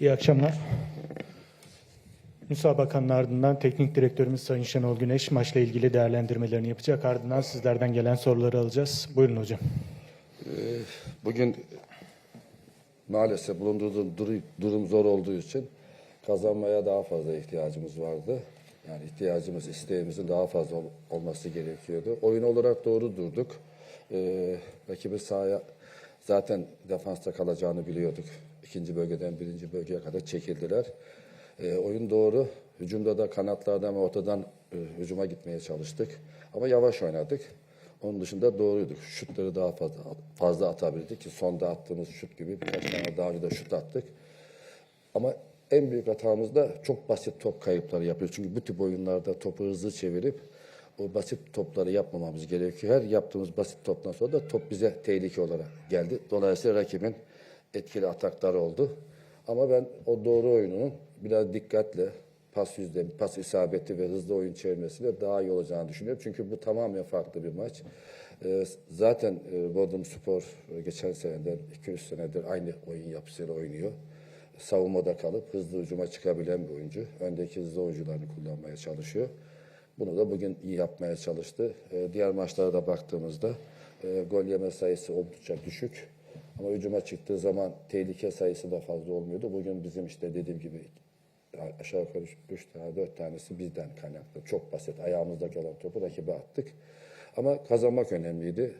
İyi akşamlar. Müsabakanın ardından teknik direktörümüz Sayın Şenol Güneş maçla ilgili değerlendirmelerini yapacak. Ardından sizlerden gelen soruları alacağız. Buyurun hocam. Bugün maalesef bulunduğu durum, zor olduğu için kazanmaya daha fazla ihtiyacımız vardı. Yani ihtiyacımız, isteğimizin daha fazla ol- olması gerekiyordu. Oyun olarak doğru durduk. Ee, rakibi sahaya zaten defansta kalacağını biliyorduk. İkinci bölgeden birinci bölgeye kadar çekildiler. Ee, oyun doğru. Hücumda da kanatlardan ve ortadan e, hücuma gitmeye çalıştık. Ama yavaş oynadık. Onun dışında doğruyduk. Şutları daha fazla fazla atabildik ki sonda attığımız şut gibi birkaç tane daha önce de şut attık. Ama en büyük hatamız da çok basit top kayıpları yapıyoruz. Çünkü bu tip oyunlarda topu hızlı çevirip o basit topları yapmamamız gerekiyor. Her yaptığımız basit toptan sonra da top bize tehlike olarak geldi. Dolayısıyla rakibin etkili atakları oldu. Ama ben o doğru oyununun biraz dikkatle pas yüzde, pas isabeti ve hızlı oyun çevirmesiyle daha iyi olacağını düşünüyorum. Çünkü bu tamamen farklı bir maç. Ee, zaten e, Bodrum Spor e, geçen seneden 200 senedir aynı oyun yapısıyla oynuyor savunmada kalıp hızlı hücuma çıkabilen bir oyuncu. Öndeki hızlı oyuncularını kullanmaya çalışıyor. Bunu da bugün iyi yapmaya çalıştı. Ee, diğer maçlara da baktığımızda e, gol yeme sayısı oldukça düşük. Ama hücuma çıktığı zaman tehlike sayısı da fazla olmuyordu. Bugün bizim işte dediğim gibi aşağı yukarı 3 tane 4 tanesi bizden kaynaklı. Çok basit. Ayağımızda kalan topu rakibe attık. Ama kazanmak önemliydi.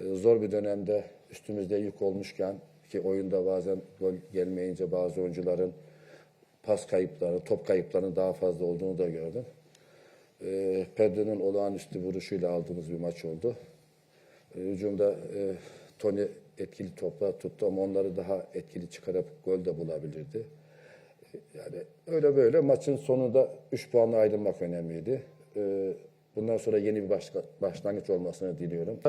Ee, Zor bir dönemde üstümüzde yük olmuşken ki oyunda bazen gol gelmeyince bazı oyuncuların pas kayıpları, top kayıplarının daha fazla olduğunu da gördüm. Ee, Perde'nin olağanüstü vuruşuyla aldığımız bir maç oldu. Ee, Hücumda e, Tony etkili toplar tuttu ama onları daha etkili çıkarıp gol de bulabilirdi. Yani öyle böyle maçın sonunda 3 puanla ayrılmak önemliydi. Ee, Bundan sonra yeni bir başka, başlangıç olmasını diliyorum.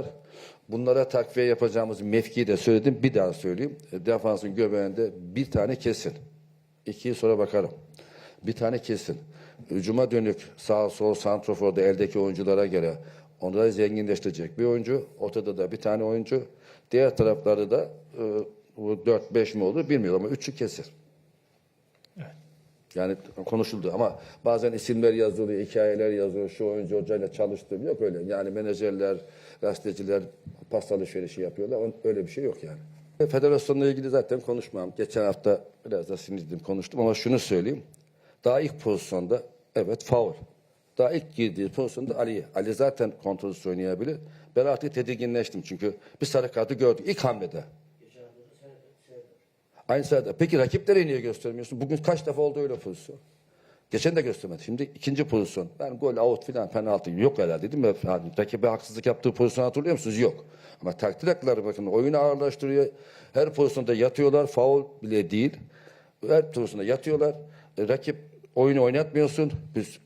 Bunlara takviye yapacağımız mevkiyi de söyledim. Bir daha söyleyeyim. E, Defansın göbeğinde bir tane kesin. İkiyi sonra bakarım. Bir tane kesin. Hücuma dönük sağ sol santroforda eldeki oyunculara göre onları zenginleştirecek bir oyuncu. Ortada da bir tane oyuncu. Diğer taraflarda da e, bu 4-5 mi olur bilmiyorum ama üçü kesin. Yani konuşuldu ama bazen isimler yazılıyor, hikayeler yazıyor. Şu oyuncu hocayla çalıştım. Yok öyle. Yani menajerler, gazeteciler pas alışverişi yapıyorlar. Öyle bir şey yok yani. Federasyonla ilgili zaten konuşmam. Geçen hafta biraz da sinirdim konuştum ama şunu söyleyeyim. Daha ilk pozisyonda evet faul. Daha ilk girdiği pozisyonda Ali. Ali zaten kontrolsüz oynayabilir. Ben artık tedirginleştim çünkü bir sarı kartı gördük ilk hamlede. Aynı sırada. Peki rakiplere niye göstermiyorsun? Bugün kaç defa oldu öyle pozisyon? Geçen de göstermedi. Şimdi ikinci pozisyon. Ben gol, out filan penaltı yok herhalde değil mi? Yani rakibe haksızlık yaptığı pozisyonu hatırlıyor musunuz? Yok. Ama takdir hakları bakın oyunu ağırlaştırıyor. Her pozisyonda yatıyorlar. Faul bile değil. Her pozisyonda yatıyorlar. E, rakip oyunu oynatmıyorsun. Biz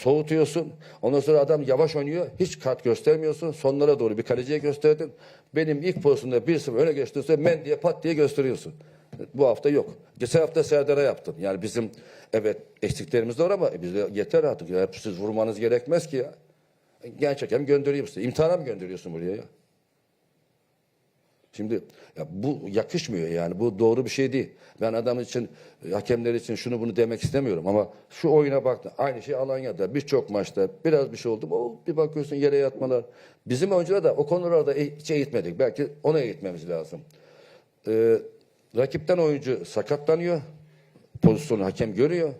soğutuyorsun. Ondan sonra adam yavaş oynuyor. Hiç kart göstermiyorsun. Sonlara doğru bir kaleciye gösterdin. Benim ilk pozisyonda 1-0 öne geçtiğinizde men diye pat diye gösteriyorsun. Bu hafta yok. Geçen hafta Serdar'a yaptın. Yani bizim evet eksiklerimiz var ama bize yeter artık. Ya. Siz vurmanız gerekmez ki ya. Gerçekten gönderiyor size. İmtihana mı gönderiyorsun buraya ya? Şimdi ya bu yakışmıyor yani. Bu doğru bir şey değil. Ben adam için, hakemler için şunu bunu demek istemiyorum ama şu oyuna baktı. Aynı şey Alanya'da birçok maçta biraz bir şey oldu. O bir bakıyorsun yere yatmalar. Bizim oyuncular da o konularda hiç eğitmedik. Belki ona eğitmemiz lazım. Ee, rakipten oyuncu sakatlanıyor. Pozisyonu hakem görüyor.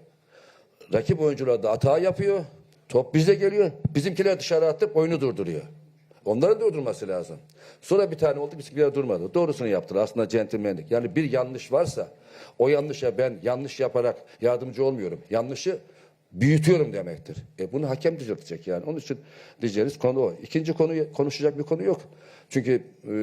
Rakip oyuncular da hata yapıyor. Top bize geliyor. Bizimkiler dışarı atıp oyunu durduruyor. Onların durdurması lazım. Sonra bir tane oldu bizimkiler durmadı. Doğrusunu yaptılar. Aslında centilmenlik. Yani bir yanlış varsa o yanlışa ben yanlış yaparak yardımcı olmuyorum. Yanlışı büyütüyorum demektir. E bunu hakem düzeltecek yani. Onun için diyeceğiniz konu o. İkinci konu konuşacak bir konu yok. Çünkü e,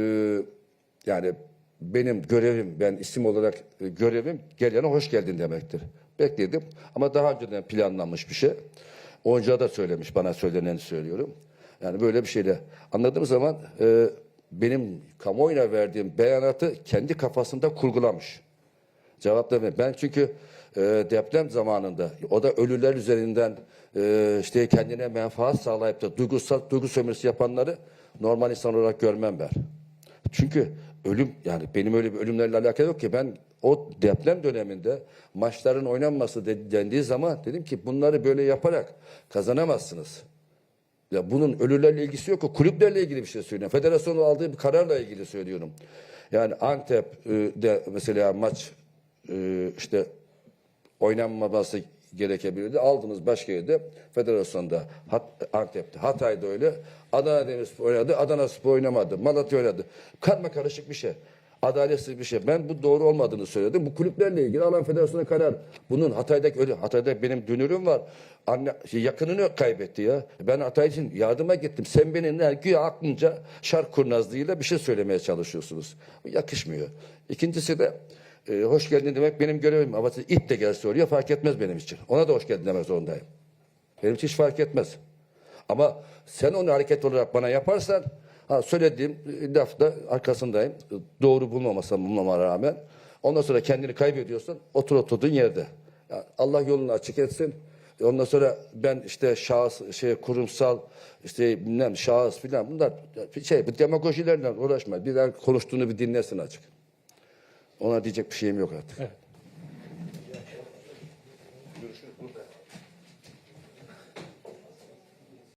yani benim görevim, ben isim olarak e, görevim gelene hoş geldin demektir. Bekledim ama daha önceden planlanmış bir şey. Oyuncuya da söylemiş, bana söyleneni söylüyorum. Yani böyle bir şeyle anladığım zaman e, benim kamuoyuna verdiğim beyanatı kendi kafasında kurgulamış. Cevap vermiyor. Ben çünkü e, deprem zamanında o da ölüler üzerinden e, işte kendine menfaat sağlayıp da duygusal duygu sömürüsü yapanları normal insan olarak görmem ben. Çünkü ölüm yani benim öyle bir ölümlerle alakalı yok ki ben o deprem döneminde maçların oynanması de- dendiği zaman dedim ki bunları böyle yaparak kazanamazsınız. Ya bunun ölülerle ilgisi yok. O kulüplerle ilgili bir şey söylüyorum. Federasyonun aldığı bir kararla ilgili söylüyorum. Yani Antep e, mesela maç e, işte oynanmaması gerekebilirdi. Aldınız başka yerde federasyonda Hat, Antep'te Hatay'da öyle. Adana Demirspor oynadı. Adana Spor oynamadı. Malatya oynadı. Karma karışık bir şey. Adaletsiz bir şey. Ben bu doğru olmadığını söyledim. Bu kulüplerle ilgili alan federasyona karar. Bunun Hatay'daki öyle. Hatay'da benim dünürüm var. Anne, şey, yakınını kaybetti ya. Ben Hatay için yardıma gittim. Sen beni ne güya aklınca şark kurnazlığıyla bir şey söylemeye çalışıyorsunuz. Yakışmıyor. İkincisi de e, hoş geldin demek benim görevim. Ama it de gelse oraya fark etmez benim için. Ona da hoş geldin demek zorundayım. Benim için hiç fark etmez. Ama sen onu hareket olarak bana yaparsan söylediğim lafta arkasındayım. Doğru bulmamasam bulmama rağmen. Ondan sonra kendini kaybediyorsun. Otur oturduğun yerde. Ya Allah yolunu açık etsin. Ondan sonra ben işte şahıs, şey kurumsal, işte bilmem şahıs filan bunlar şey bu demagojilerle uğraşma. Bir daha konuştuğunu bir dinlesin açık. Ona diyecek bir şeyim yok artık. Evet.